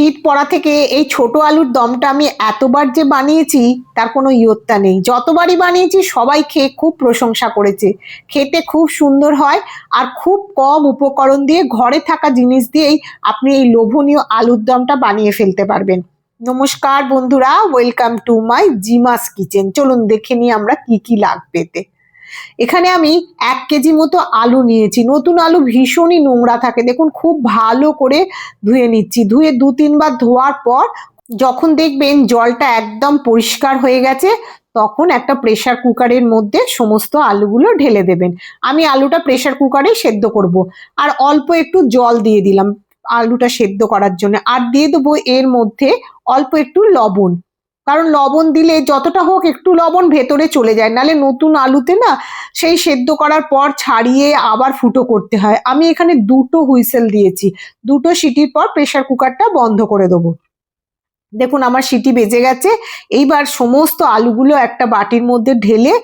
শীত পড়া থেকে এই ছোট আলুর দমটা আমি এতবার যে বানিয়েছি, তার কোনো ইয়ত্তা নেই। যতবারই বানিয়েছি, সবাই খেয়ে খুব প্রশংসা করেছে। খেতে খুব সুন্দর হয় আর খুব কম উপকরণ দিয়ে ঘরে থাকা জিনিস দিয়েই আপনি এই লোভনীয় আলুর দমটা বানিয়ে ফেলতে পারবেন। নমস্কার বন্ধুরা, ওয়েলকাম টু মাই জিমাস কিচেন। চলুন দেখে নিই আমরা কি কি লাগবে এতে। এখানে আমি এক কেজি মতো আলু নিয়েছি। নতুন আলু ভীষণই নোংরা থাকে। দেখুন, খুব ভালো করে ধুয়ে নিচ্ছি। ধুয়ে দু তিনবার ধোয়ার পর যখন দেখবেন জলটা একদম পরিষ্কার হয়ে গেছে, তখন একটা প্রেসার কুকারের মধ্যে সমস্ত আলুগুলো ঢেলে দেবেন। আমি আলুটা প্রেসার কুকারে সেদ্ধ করব। আর অল্প একটু জল দিয়ে দিলাম আলুটা সেদ্ধ করার জন্য। আর দিয়ে দেবো এর মধ্যে অল্প একটু লবণ। কারণ লবণ দিলে যতটা হোক একটু লবণ ভেতরে চলে যায়। নালে নতুন আলুতে না সেই সেদ্ধ করার পর ছাড়িয়ে আবার ফুটো করতে হয়। আমি এখানে দুটো হুইসেল দিয়েছি। দুটো সিটির পর প্রেশার কুকারটা বন্ধ করে দেবো। দেখুন আমার সিটি বেজে গেছে। এইবার সমস্ত আলুগুলো একটা বাটির মধ্যে ঢেলে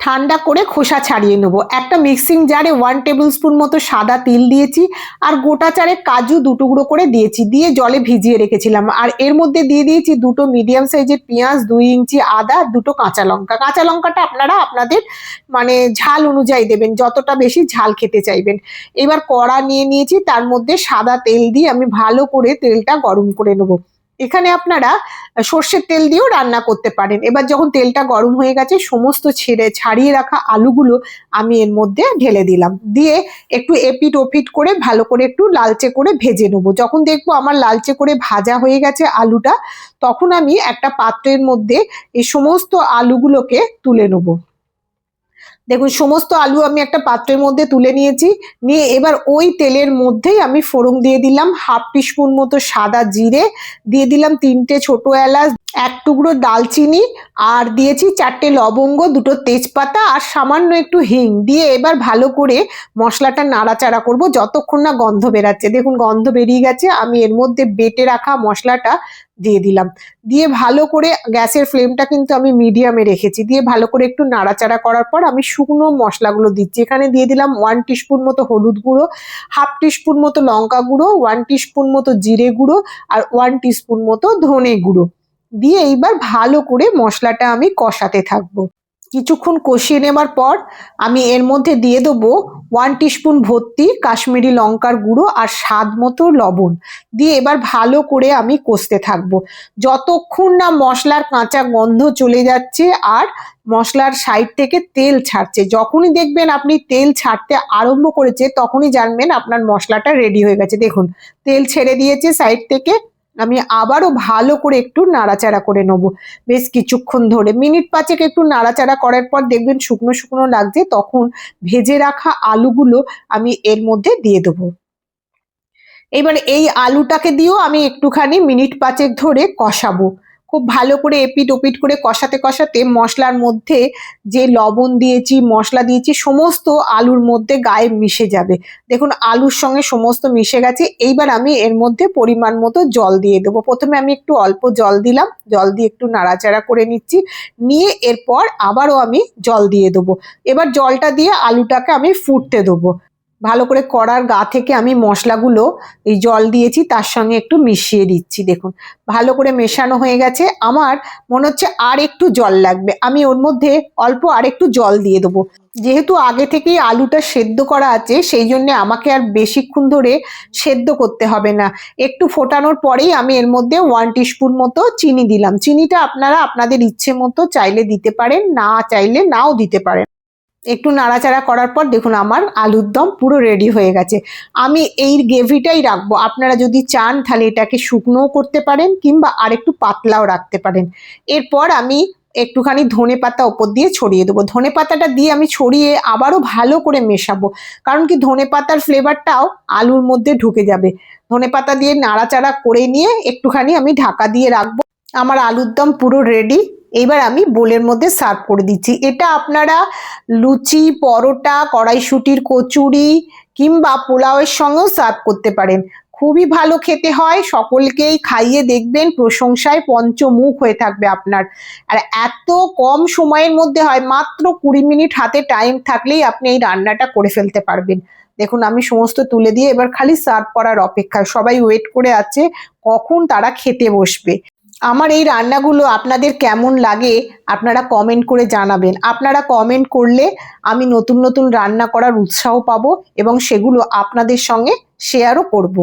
ঠান্ডা করে খোসা ছাড়িয়ে নেব। একটা মিক্সিং জারে ওয়ান টেবিল স্পুন মতো সাদা তিল দিয়েছি আর গোটা চারে কাজু দুটুকরো করে দিয়েছি। দিয়ে জলে ভিজিয়ে রেখেছিলাম। আর এর মধ্যে দিয়ে দিয়েছি দুটো মিডিয়াম সাইজের পেঁয়াজ, দুই ইঞ্চি আদা, দুটো কাঁচা লঙ্কা। কাঁচা লঙ্কাটা আপনারা আপনাদের মানে ঝাল অনুযায়ী দেবেন, যতটা বেশি ঝাল খেতে চাইবেন। এবার কড়া নিয়ে নিয়েছি, তার মধ্যে সাদা তেল দিয়ে আমি ভালো করে তেলটা গরম করে নেব। এখানে আপনারা সর্ষের তেল দিয়েও রান্না করতে পারেন। এবার যখন তেলটা গরম হয়ে গেছে, সমস্ত ছেড়ে ছাড়িয়ে রাখা আলুগুলো আমি এর মধ্যে ঢেলে দিলাম। দিয়ে একটু এপিট ওপিট করে ভালো করে একটু লালচে করে ভেজে নেব। যখন দেখব আমার লালচে করে ভাজা হয়ে গেছে আলুটা, তখন আমি একটা পাত্রের মধ্যে এই সমস্ত আলুগুলোকে তুলে নেব। দেখুন, সমস্ত আলু আমি একটা পাত্রের মধ্যে তুলে নিয়েছি। নিয়ে এবার ওই তেলের মধ্যেই আমি ফোড়ন দিয়ে দিলাম, হাফ টিস্পুন মতো সাদা জিরে, দিয়ে দিলাম তিনটে ছোট এলাচ এক টুকরো দালচিনি, আর দিয়েছি চারটে লবঙ্গ, দুটো তেজপাতা, আর সামান্য একটু হিং। দিয়ে এবার ভালো করে মশলাটা নাড়াচাড়া করব যতক্ষণ না গন্ধ বেরাচ্ছে। দেখুন, গন্ধ বেরিয়ে গেছে, আমি এর মধ্যে বেটে রাখা মশলাটা দিয়ে দিলাম। দিয়ে ভালো করে গ্যাসের ফ্লেমটা কিন্তু আমি মিডিয়ামে রেখেছি। দিয়ে ভালো করে একটু নাড়াচাড়া করার পর আমি শুকনো মশলাগুলো দিচ্ছি। এখানে দিয়ে দিলাম ওয়ান টিস্পুন মতো হলুদ গুঁড়ো হাফ টিস্পুন মতো লঙ্কা গুঁড়ো ওয়ান টিস্পুন মতো জিরে গুঁড়ো, আর ওয়ান টিস্পুন মতো ধনে গুঁড়ো। দিয়ে এইবার ভালো করে মশলাটা আমি কষাতে থাকব। কিছুক্ষণ কষিয়ে নেবার পর আমি এর মধ্যে দিয়ে দেবো ওয়ান টিস্পুন ভর্তি কাশ্মীরি লঙ্কার গুঁড়ো আর স্বাদ মতো লবণ। দিয়ে এবার ভালো করে আমি কষতে থাকব। যতক্ষণ না মশলার কাঁচা গন্ধ চলে যাচ্ছে আর মশলার সাইড থেকে তেল ছাড়ছে, যখনই দেখবেন আপনি তেল ছাড়তে আরম্ভ করেছে, তখনই জানবেন আপনার মশলাটা রেডি হয়ে গেছে। দেখুন, তেল ছেড়ে দিয়েছে সাইড থেকে। আমি আবারও ভালো করে একটু নাড়াচাড়া করে নেব। বেশ কিছুক্ষণ ধরে, মিনিট পাঁচেক একটু নাড়াচাড়া করার পর দেখবেন শুকনো শুকনো লাগছে, তখন ভেজে রাখা আলুগুলো আমি এর মধ্যে দিয়ে দেবো। এবার এই আলুটাকে দিয়েও আমি একটুখানি মিনিট পাঁচেক ধরে কষাবো। খুব ভালো করে এপিট ওপিট করে কষাতে কষাতে মশলার মধ্যে যে লবণ দিয়েছি, মশলা দিয়েছি, সমস্ত আলুর মধ্যে গায়ে মিশে যাবে। দেখুন, আলুর সঙ্গে সমস্ত মিশে গেছে। এইবার আমি এর মধ্যে পরিমাণ মতো জল দিয়ে দেবো। প্রথমে আমি একটু অল্প জল দিলাম। জল দিয়ে একটু নাড়াচাড়া করে নিচ্ছি। নিয়ে এরপর আবারও আমি জল দিয়ে দেবো। এবার জলটা দিয়ে আলুটাকে আমি ফুটতে দেবো। ভালো করে কড়ার গা থেকে আমি মশলাগুলো এই জল দিয়েছি, তার সঙ্গে একটু মিশিয়ে দিচ্ছি, দেখুন। ভালো করে মেশানো হয়ে গেছে। আমার মনে হচ্ছে আর একটু জল লাগবে। আমি ওর মধ্যে অল্প আর একটু জল দিয়ে দেবো। যেহেতু আগে থেকেই আলুটা সেদ্ধ করা আছে, সেই জন্য আমাকে আর বেশিক্ষণ ধরে সেদ্ধ করতে হবে না। একটু ফোটানোর পরেই আমি এর মধ্যে ওয়ান টিস্পুন মতো চিনি দিলাম। চিনিটা আপনারা আপনাদের ইচ্ছে মতো চাইলে দিতে পারেন, না চাইলে নাও দিতে পারেন। একটু নাড়াচাড়া করার পর দেখুন আমার আলুর দম পুরো রেডি হয়ে গেছে। আমি এই গ্রেভিটাই রাখব। আপনারা যদি চান তাহলে এটাকে শুকনোও করতে পারেন কিংবা আর একটু পাতলাও রাখতে পারেন। এরপর আমি একটুখানি ধনে পাতা ওপর দিয়ে ছড়িয়ে দেবো। ধনে পাতাটা দিয়ে আমি ছড়িয়ে আবারও ভালো করে মেশাবো। কারণ কি ধনে পাতার ফ্লেভারটাও আলুর মধ্যে ঢুকে যাবে। ধনে পাতা দিয়ে নাড়াচাড়া করে নিয়ে একটুখানি আমি ঢাকা দিয়ে রাখব। আমার আলুর দম পুরো রেডি এইবার আমি বোলের মধ্যে সার্ভ করে দিচ্ছি। এটা আপনারা লুচি, পরোটা, কড়াইশুটির কচুরি কিংবা পোলাওয়ের সঙ্গেও সার্ভ করতে পারেন। খুবই ভালো খেতে হয়, সকলকেই খাইয়ে দেখবেন, প্রশংসায় পঞ্চমুখ হয়ে থাকবে আপনার। আর এত কম সময়ের মধ্যে হয়, মাত্র কুড়ি মিনিট হাতে টাইম থাকলেই আপনি এই রান্নাটা করে ফেলতে পারবেন। দেখুন, আমি সমস্ত তুলে দিয়ে এবার খালি সার্ভ করার অপেক্ষায় সবাই ওয়েট করে আছে, কখন তারা খেতে বসবে। আমার এই রান্নাগুলো আপনাদের কেমন লাগে আপনারা কমেন্ট করে জানাবেন। আপনারা কমেন্ট করলে আমি নতুন নতুন রান্না করার উৎসাহ পাবো এবং সেগুলো আপনাদের সঙ্গে শেয়ারও করব।